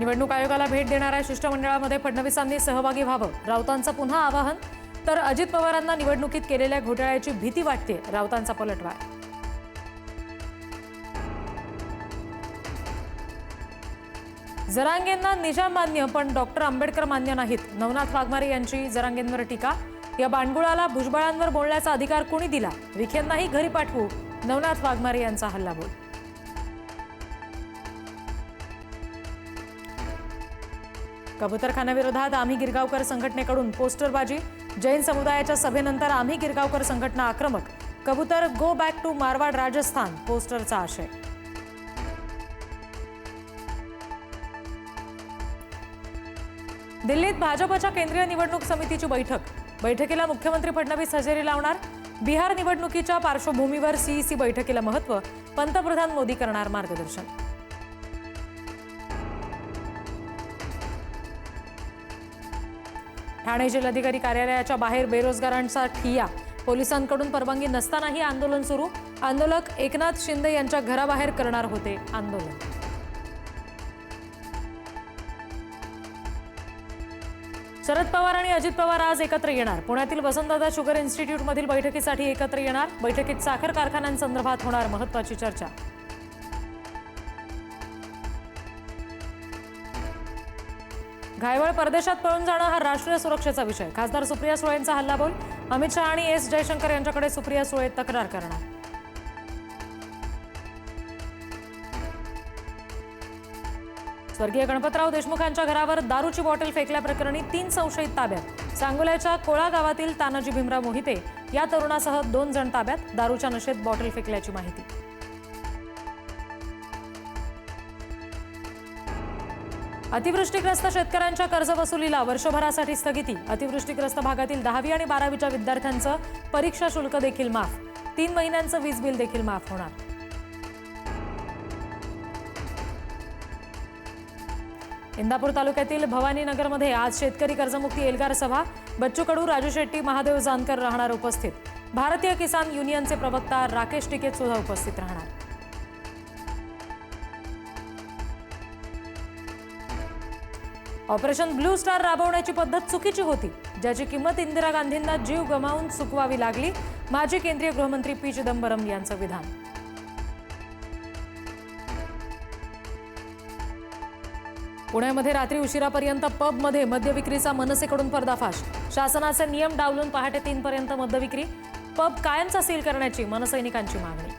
निवडणूक आयोगाला भेट देणाऱ्या शिष्टमंडळामध्ये फडणवीसांनी सहभागी व्हावं. राऊतांचं पुन्हा आवाहन तर अजित पवारांना निवडणुकीत केलेल्या घोटाळ्याची भीती वाटते राऊतांचा पलटवार. जरांगेंना निजाम मान्य पण डॉक्टर आंबेडकर मान्य नाहीत. नवनाथ वाघमारे यांची जरांगेंवर टीका. या बांडगुळाला भुजबळांवर बोलण्याचा अधिकार कोणी दिला? विखेंनाही घरी पाठवू नवनाथ वाघमारे यांचा हल्लाबोल. कबुतरखान्याविरोधात आम्ही गिरगावकर संघटनेकडून पोस्टरबाजी. जैन समुदायाच्या सभेनंतर आम्ही गिरगावकर संघटना आक्रमक. कबूतर go back to Marwar Rajasthan पोस्टरचा आशय. दिल्लीत भाजपच्या केंद्रीय निवडणूक समितीची बैठक. बैठकीला मुख्यमंत्री फडणवीस हजेरी लावणार. बिहार निवडणुकीच्या पार्श्वभूमीवर सीईसी बैठकीला महत्त्व. पंतप्रधान मोदी करणार मार्गदर्शन. ठाणे जिल्हाधिकारी कार्यालयाच्या बाहेर बेरोजगारांचा ठिया. पोलिसांकडून परवानगी नसतानाही आंदोलन सुरू. आंदोलक एकनाथ शिंदे यांच्या घराबाहेर करणार होते आंदोलन. शरद पवार आणि अजित पवार आज एकत्र येणार. पुण्यातील वसंतदादा शुगर इन्स्टिट्यूटमधील बैठकीसाठी एकत्र येणार. बैठकीत साखर कारखान्यांसंदर्भात होणार महत्वाची चर्चा. घायवळ परदेशात पळून जाणं हा राष्ट्रीय सुरक्षेचा विषय. खासदार सुप्रिया सुळेंचा हल्लाबोल अमित शहा आणि एस जयशंकर यांच्याकडे सुप्रिया सुळे तक्रार करणार. स्वर्गीय गणपतराव देशमुखांच्या घरावर दारूची बॉटल फेकल्याप्रकरणी तीन संशयित ताब्यात. सांगोल्याच्या कोळा गावातील तानाजी भीमराव मोहिते या तरुणासह दोन जण ताब्यात. दारूच्या नशेत बॉटल फेकल्याची माहिती. अतिवृष्टीग्रस्त शेतकऱ्यांच्या कर्जवसुलीला वर्षभरासाठी स्थगिती. अतिवृष्टीग्रस्त भागातील दहावी आणि बारावीच्या विद्यार्थ्यांचं परीक्षा शुल्क देखील माफ. तीन महिन्यांचं वीज बिल देखील माफ होणार. इंदापूर तालुक्यातील भवानीनगरमध्ये आज शेतकरी कर्जमुक्ती एल्गार सभा. बच्चू कडू राजू शेट्टी महादेव जानकर राहणार उपस्थित. भारतीय किसान युनियनचे प्रवक्ता राकेश टिकेत सुद्धा उपस्थित राहणार. ऑपरेशन ब्लू स्टार राबवण्याची पद्धत चुकीची होती ज्याची किंमत इंदिरा गांधींना जीव गमावून चुकवावी लागली माजी केंद्रीय गृहमंत्री पी चिदंबरम यांचं विधान. पुण्यामध्ये रात्री उशिरापर्यंत पबमध्ये मद्यविक्रीचा मनसेकडून पर्दाफाश. शासनाचे नियम डावलून पहाटे तीनपर्यंत मद्यविक्री पब कायमचा सील करण्याची मनसैनिकांची मागणी.